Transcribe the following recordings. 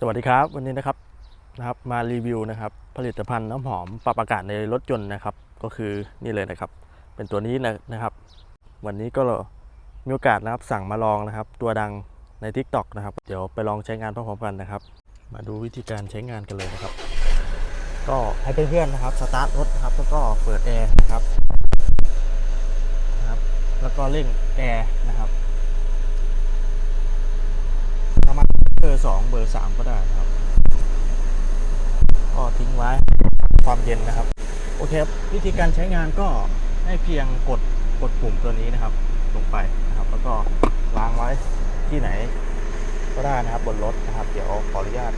สวัสดีครับวันนี้นะครับนะครับมารีวิวนะครับผลิตภัณฑ์น้ำหอมปรับอากาศในรถยนต์นะครับ ก็คือนี่เลยนะครับ เป็นตัวนี้นะนะครับ วันนี้ก็มีโอกาสนะครับสั่งมาลองนะครับ ตัวดังใน Tik t o อกนะครับ เดี๋ยวไปลองใช้งานพร้อมๆกันนะครับ มาดูวิธีการใช้งานกันเลยนะครับ ก็ให้เพื่อนๆนะครับสตาร์ทรถนะครับแล้วก็เปิดแอร์นะครับนะครับ แล้วก็เร่งแอร์นะครับ ประมาณเบอร์ สองเบอร์สามก็ได้ครับ ก็ทิ้งไว้ความเย็นนะครับ โอเคครับวิธีการใช้งานก็ให้เพียงกดกดปุ่มตัวนี้นะครับ ลงไปนะครับ แล้วก็วางไว้ที่ไหนก็ได้นะครับบนรถนะครับ เดี๋ยวขออนุญาต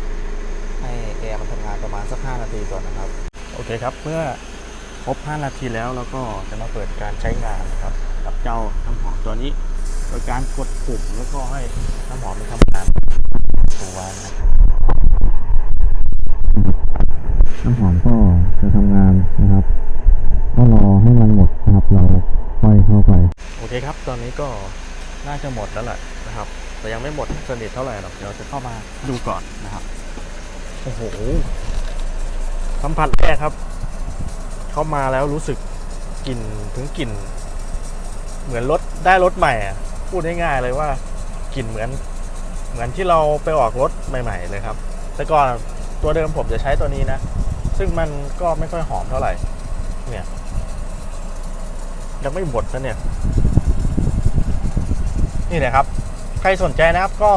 ให้แอร์มันทำงานประมาณสัก 5 นาทีก่อนนะครับ โอเคครับเมื่อครบ 5 นาทีแล้วเราก็จะมาเปิดการใช้งานนะครับ กับเจ้าน้ำหอมตัวนี้ โดยการกดปุ่มแล้วก็ให้น้ำหอมมันทำงานตัวนะครับ น้ำหอมก็จะทำงานนะครับ ก็รอให้มันหมดนะครับ เราค่อยเข้าไป โอเคครับ ตอนนี้ก็น่าจะหมดแล้วแหละนะครับ แต่ยังไม่หมดสนิทเท่าไหร่หรอกเดี๋ยวจะเข้ามาดูก่อนนะครับ โอ้โหสัมผัสแรกครับ เข้ามาแล้วรู้สึกกลิ่นถึงกลิ่น เหมือนรถได้รถใหม่พูดง่ายๆเลยว่ากลิ่นเหมือน เหมือนที่เราไปออกรถใหม่ ๆ เลยครับ แต่ก่อนตัวเดิมผมจะใช้ตัวนี้นะ ซึ่งมันก็ไม่ค่อยหอมเท่าไหร่ เนี่ย ยังไม่หมดนะเนี่ย นี่นะครับ ใครสนใจนะครับก็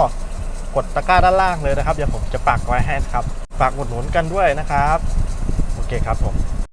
กดตะกร้าด้านล่างเลยนะครับ เดี๋ยวผมจะปักไว้ให้นะครับ ฝากอุดหนุนกันด้วยนะครับ โอเคครับผม